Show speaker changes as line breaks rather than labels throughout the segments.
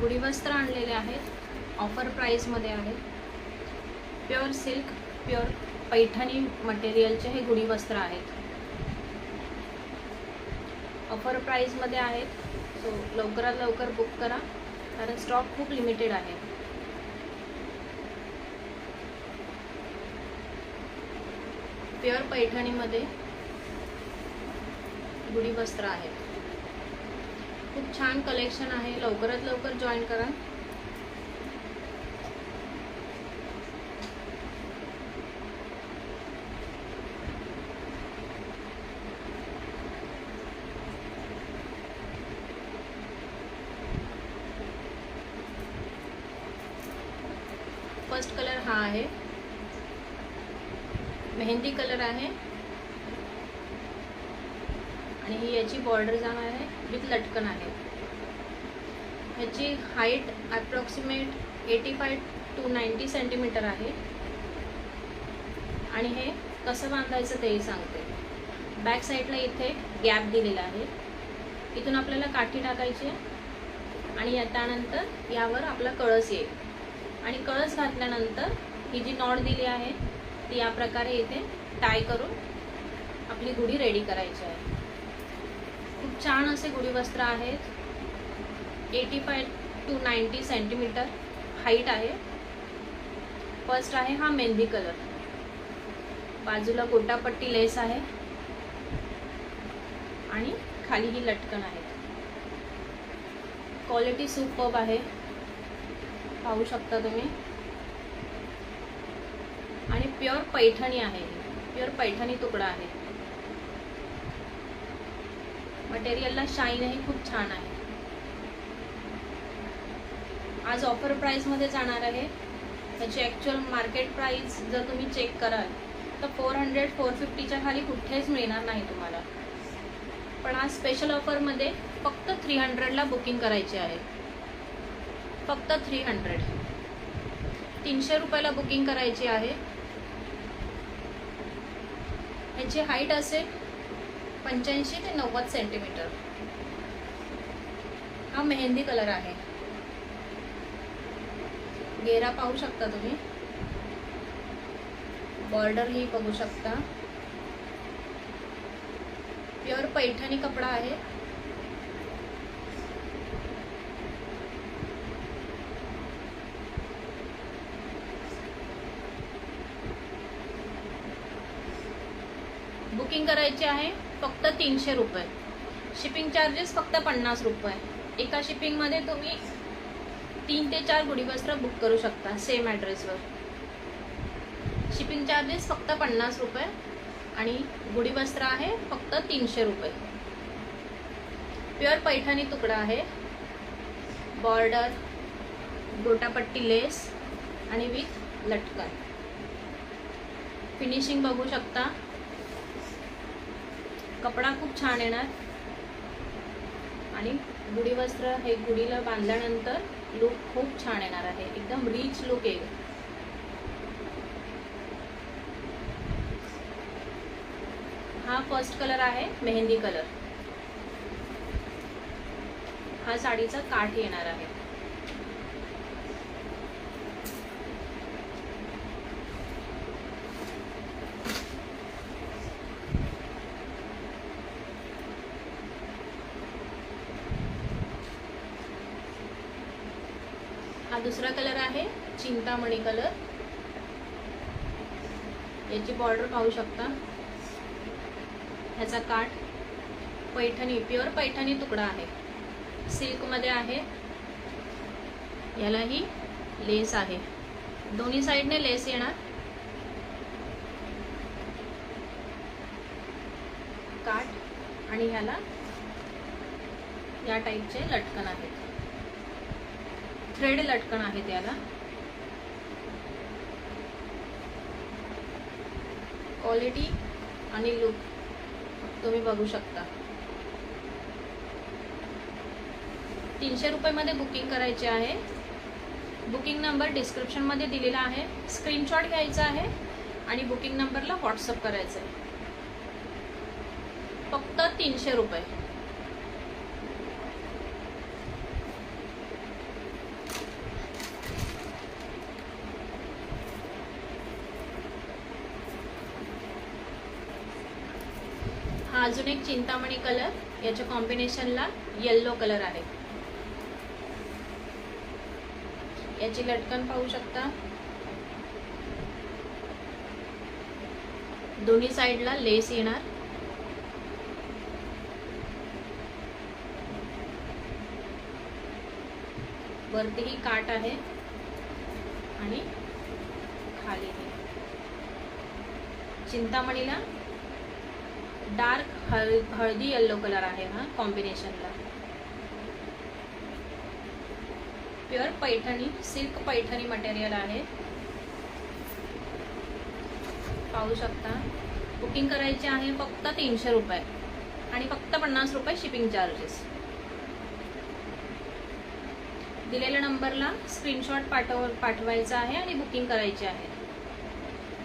गुढी वस्त्र आणलेले आहेत. ऑफर प्राईजमध्ये आहेत प्युअर सिल्क प्युअर पैठणी मटेरियलचे हे गुढी वस्त्र आहेत. ऑफर प्राईजमध्ये आहेत सो लवकरात लवकर बुक करा. कारण स्टॉक खूप लिमिटेड आहे. प्युअर पैठणीमध्ये गुढी वस्त्र आहेत. खूप छान कलेक्शन आहे. लवकरात लवकर जॉईन करा. फर्स्ट कलर हा आहे. मेहंदी कलर आहे. आणि ही याची बॉर्डर जाणार आहे विथ लटकन आहे. ह्याची height approximate eighty five to ninety centimetre आहे. आणि हे कसं बांधायचं तेही सांगते. बॅक साईडला इथे गॅप दिलेला आहे. इथून आपल्याला काठी टाकायची आहे. आणि त्यानंतर यावर आपला कळस येईल. आणि कळस घातल्यानंतर ही जी नॉट दिली आहे ती या प्रकारे इथे टाय करून आपली गुढी रेडी करायची आहे. खूप छान असे गुढी वस्त्र आहेत. Eighty five to ninety centimetre height आहे. फर्स्ट आहे हा मेहंदी कलर बाजूला गोटापट्टी लेस आहे. आणि खाली ही लटकन आहे. क्वालिटी सुपब आहे. पाहू शकता तुम्ही. आणि प्युअर पैठणी आहे प्युअर पैठणी तुकडा आहे. मटेरियलला शाईनही खूप छान आहे. आज ऑफर प्राईसमध्ये जाणार आहे. त्याची ॲक्च्युअल मार्केट प्राईस जर तुम्ही चेक कराल तर फोर हंड्रेड फोर फिफ्टीच्या खाली कुठेच मिळणार नाही तुम्हाला. पण आज स्पेशल ऑफरमध्ये फक्त थ्री हंड्रेडला बुकिंग करायची आहे. फक्त थ्री हंड्रेड तीनशे रुपयाला बुकिंग करायची आहे. ह्याची हाईट असेल पंच्याऐंशी ते नव्वद सेंटीमीटर हा मेहंदी कलर आहे. घेरा पाहू शकता तुम्ही. बॉर्डर ही बघू शकता. प्युअर पैठणी कपडा आहे. बुकिंग करायची आहे. फक्त तीनशे रुपये. शिपिंग चार्जेस फक्त पन्नास रुपये. एका शिपिंगमध्ये तुम्ही तीन ते चार गुढीवस्त्र बुक करू शकता सेम ॲड्रेसवर शिपिंग चार्जेस फक्त पन्नास रुपये आणि गुढीवस्त्र आहे फक्त तीनशे रुपये. प्युअर पैठणी तुकडा आहे. बॉर्डर गोटापट्टी लेस आणि विथ लटकन. फिनिशिंग बघू शकता. कपडा खूप छान येणार. आणि गुढी वस्त्र हे गुढीला बांधल्यानंतर लुक खूप छान येणार आहे. एकदम रिच लुक येईल हा फर्स्ट कलर आहे मेहंदी कलर हा साडीचा काठ येणार आहे हा दुसरा कलर आहे चिंतामणी कलर. याची बॉर्डर पाहू शकता. ह्याचा काठ पैठणी प्युअर पैठणी तुकडा आहे. सिल्कमध्ये आहे. यालाही लेस आहे. दोन्ही साईडने लेस येणार. काठ आणि ह्याला या टाईपचे लटकन आहेत. थ्रेड लटकन आहे त्याला. क्वालिटी आणि लुक तुम्ही बघू शकता. तीनशे रुपयामध्ये बुकिंग करायचे आहे. बुकिंग नंबर डिस्क्रिप्शनमध्ये दिलेला आहे. स्क्रीनशॉट घ्यायचा आहे आणि बुकिंग नंबरला व्हॉट्सअप करायचं आहे. फक्त तीनशे रुपये. हा अजून एक चिंतामणी कलर याच्या कॉम्बिनेशनला येल्लो कलर आहे. याची लटकन पाहू शकता. दोन्ही साईडला लेस येणार. वरतीही काट आहे आणि खाली चिंतामणीला डार्क हळ हळदी येल्लो कलर आहे हा कॉम्बिनेशनला pure paithani silk paithani material आहे. पाहू शकता. बुकिंग करायची आहे फक्त तीनशे रुपये आणि फक्त पन्नास रुपये शिपिंग चार्जेस दिलेल्या नंबरला स्क्रीनशॉट पाठव पाठवायचा आहे आणि बुकिंग करायची आहे.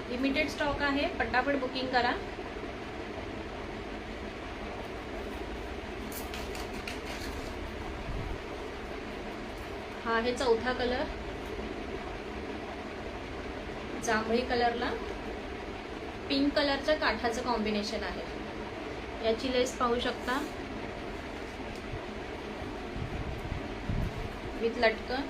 लिमिटेड स्टॉक आहे पटापट बुकिंग करा. हा आहे चौथा कलर जांभळी कलरला पिंक कलरचं काठाचं कॉम्बिनेशन आहे. याची लेस पाहू शकता. विथ लटकन.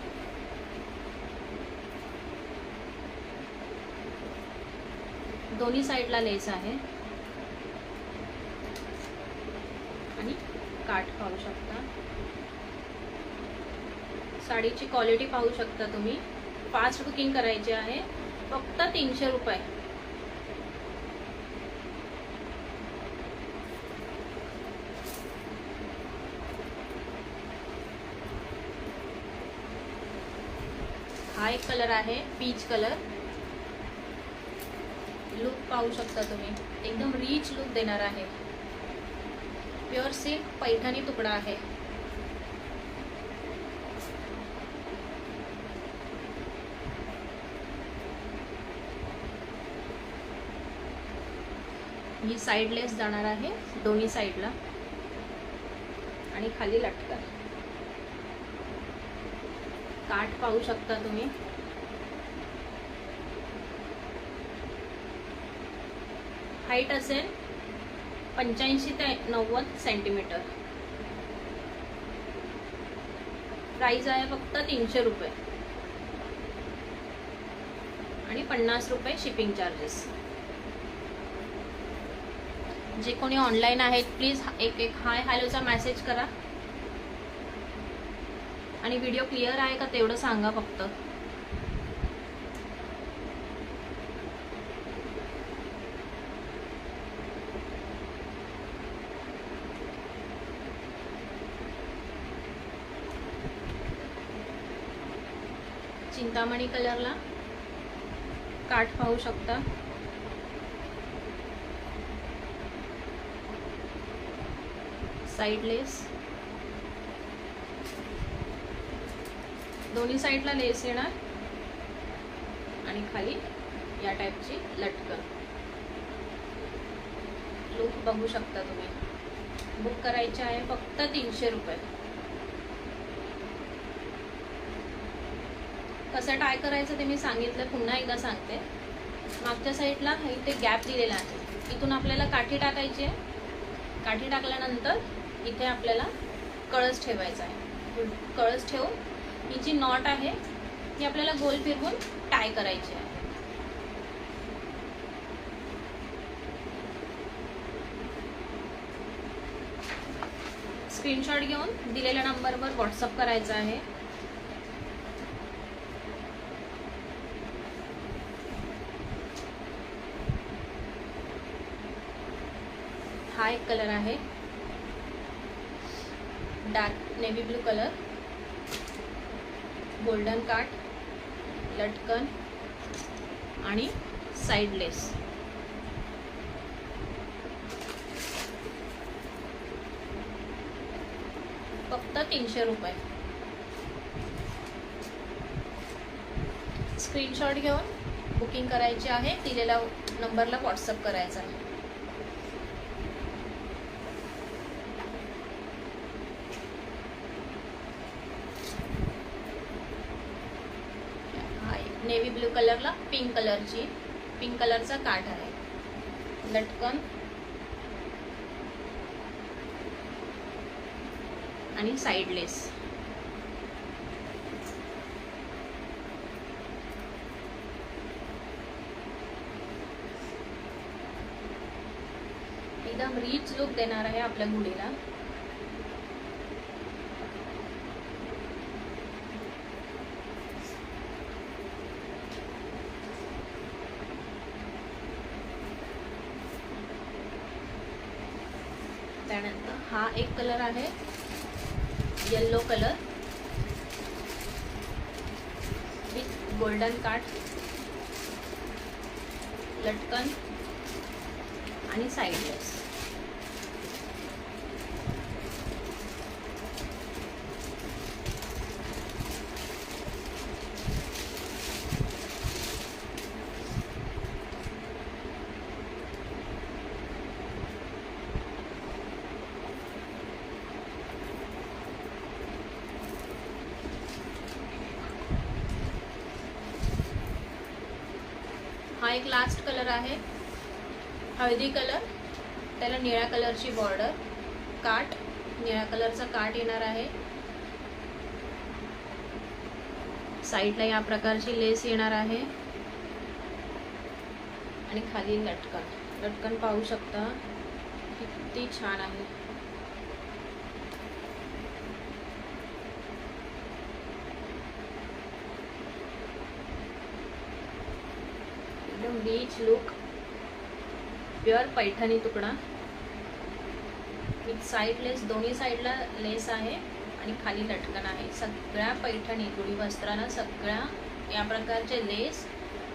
दोन्ही साईडला लेस आहे. आणि काठ पाहू शकता. साडीची क्वालिटी पाहू शकता तुम्ही. फास्ट बुकिंग करायची आहे. फक्त तीनशे रुपये. हा एक कलर आहे पीच कलर लुक पाहू शकता तुम्ही. एकदम रिच लुक देणार आहे. प्युअर सिल्क पैठणी तुकडा आहे. ही साईडलेस जाणार आहे दोन्ही साईडला आणि खाली लटकन. काठ पाहू शकता तुम्ही. हाईट असेल पंच्याऐंशी ते नव्वद सेंटीमीटर प्राइस आहे फक्त तीनशे रुपये. आणि पन्नास रुपये शिपिंग चार्जेस जे कोणी ऑनलाईन आहेत प्लीज एक एक हाय हॅलोचा मेसेज करा. आणि व्हिडिओ क्लिअर आहे का तेवढं सांगा फक्त. चिंतामणी कलरला काठ पाहू शकता. साईड लेस दोन्ही साईडला लेस येणार. आणि खाली या टाईपची लटकन. लुक बघू शकता तुम्ही. बुक करायचे आहे फक्त तीनशे रुपये. कसं ट्राय करायचं ते मी सांगितलं पुन्हा एकदा सांगते. मागच्या साईडला इथे गॅप दिलेला आहे. इथून आपल्याला काठी टाकायची आहे. काठी टाकल्यानंतर इथे आपल्याला कळस ठेवायचा आहे. कळस ठेवून ही जी नॉट आहे ती आपल्याला गोल फिरवून टाय करायची आहे. स्क्रीनशॉट घेऊन दिलेल्या नंबरवर व्हॉट्सअप करायचा आहे. हा एक कलर आहे. Dark navy blue colour golden काट लटकन आणि साईडलेस फक्त तीनशे रुपये. स्क्रीनशॉट घेऊन बुकिंग करायची आहे दिलेल्या नंबरला व्हॉट्सअप करायचा आहे. नेव्ही ब्लू कलरला पिंक कलरची पिंक कलरचा काठ आहे. लटकन. आणि साईडलेस एकदम रिच लुक देणार आहे आपल्या गुडीला एक कलर आहे. येल्लो कलर विथ गोल्डन काठ लटकन. आणि साईडलेस एक लास्ट कलर आहे. हळदी कलर त्याला निळ्या कलरची बॉर्डर काठ निळ्या कलरचा काठ येणार आहे. साईडला या प्रकारची लेस येणार आहे. आणि खाली लटकन लटकन पाहू शकता. किती छान आहे. एकदम बीच लुक प्युअर पैठणी तुकडा. विथ साईड लेस दोन्ही साईडला लेस आहे आणि खाली लटकन आहे. सगळ्या पैठणी गुढी वस्त्राला सगळ्या या प्रकारचे लेस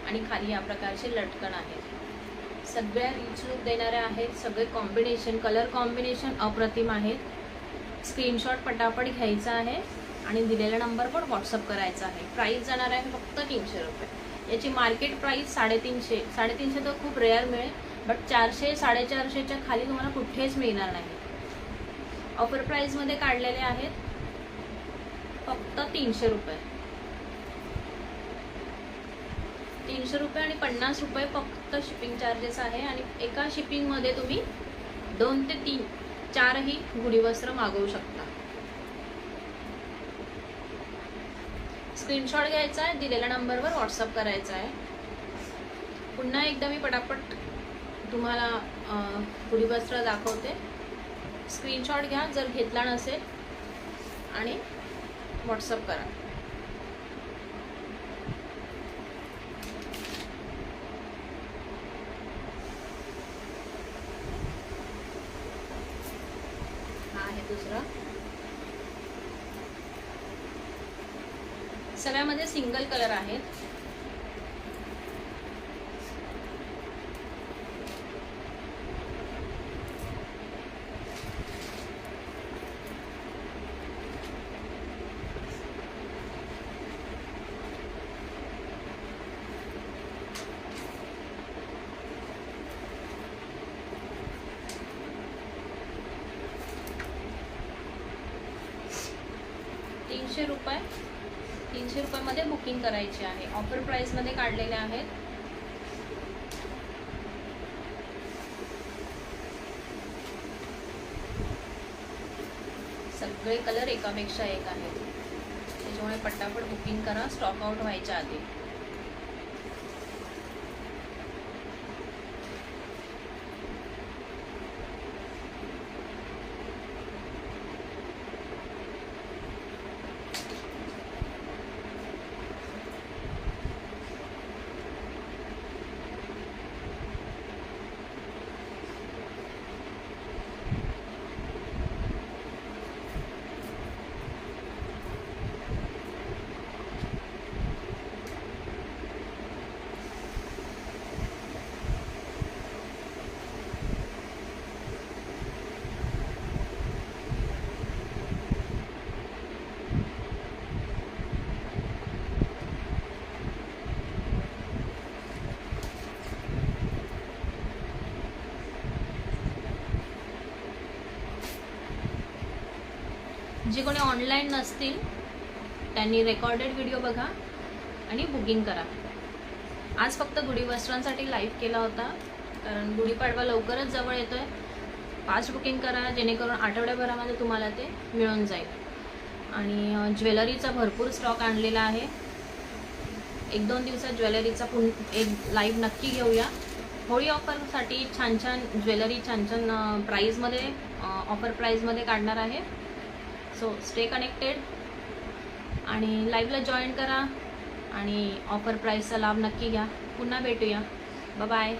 आणि खाली या प्रकारचे लटकन आहेत सगळ्या रिच लुक देणाऱ्या आहेत. सगळे कॉम्बिनेशन कलर कॉम्बिनेशन अप्रतिम आहेत. स्क्रीनशॉट पटापट घ्यायचा आहे आणि दिलेला नंबर पण व्हॉट्सअप करायचा आहे. प्राईस जाणार आहे फक्त तीनशे रुपये. याची मार्केट प्राईस साडेतीनशे. साडेतीनशे तर खूप रेअर मिळेल बट चारशे साडेचारशेच्या खाली तुम्हाला कुठेच मिळणार नाही. ऑफर प्राईजमध्ये काढलेले आहेत फक्त तीनशे रुपये. तीनशे रुपये आणि पन्नास रुपये फक्त शिपिंग चार्जेस आहे आणि एका शिपिंगमध्ये तुम्ही दोन ते तीन चारही गुढीवस्त्र मागवू शकता. स्क्रीनशॉट घ्यायचा आहे दिलेल्या नंबरवर व्हॉट्सअप करायचा आहे. पुन्हा एकदा मी पटापट तुम्हाला पुढी वस्त्र दाखवते. स्क्रीनशॉट घ्या जर घेतला नसेल आणि व्हॉट्सअप करा. हा आहे दुसरा. सगळ्यामध्ये सिंगल कलर आहेत. तीनशे रुपये. तीनशे रुपयामध्ये बुकिंग करायची आहे. ऑफर प्राईसमध्ये काढलेले आहेत. सगळे कलर एकापेक्षा एक आहेत. त्याच्यामुळे पटापट बुकिंग करा. स्टॉकआउट व्हायच्या आधी. जे कोणी ऑनलाईन नसतील त्यांनी रेकॉर्डेड व्हिडिओ बघा आणि बुकिंग करा. आज फक्त गुढी वस्त्रांसाठी लाईव्ह केला होता कारण गुढीपाडवा लवकरच जवळ येतो आहे फास्ट बुकिंग करा जेणेकरून आठवड्याभरामध्ये तुम्हाला ते मिळून जाईल. आणि ज्वेलरीचा भरपूर स्टॉक आणलेला आहे. एक दोन दिवसात ज्वेलरीचा पुन एक लाईव्ह नक्की घेऊया. होळी ऑफरसाठी छान छान ज्वेलरी छान छान प्राईजमध्ये ऑफर प्राईजमध्ये काढणार आहे. So stay connected. आणि लाईव्हला जॉईन करा आणि ऑफर प्राईसचा लाभ नक्की घ्या. पुन्हा भेटूया. बाय